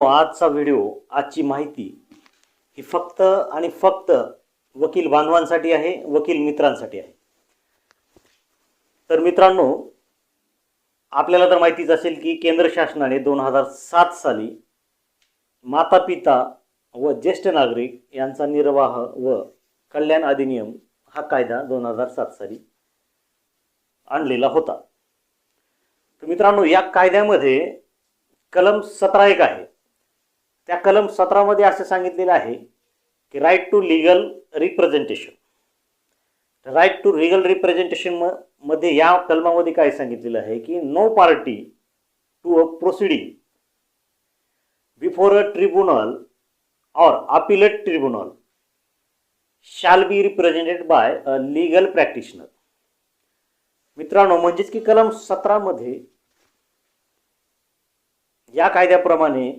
आजचा व्हिडिओ आजची माहिती ही फक्त आणि फक्त वकील बांधवांसाठी आहे वकील मित्रांसाठी आहे. तर मित्रांनो आपल्याला तर माहितीच असेल की केंद्र शासनाने दोन हजार सात साली माता पिता व ज्येष्ठ नागरिक यांचा निर्वाह व कल्याण अधिनियम हा कायदा दोन हजार सात साली आणलेला होता. तर मित्रांनो या कायद्यामध्ये कलम सतरा एक आहे. त्या कलम सतरामध्ये असं सांगितलेलं आहे की right to legal representation right to legal representation म मध्ये या कलमामध्ये काय सांगितलेलं आहे की no party to a proceeding before a tribunal और appellate tribunal shall be represented by a legal practitioner मित्रांनो म्हणजेच की कलम सतरामध्ये या कायद्याप्रमाणे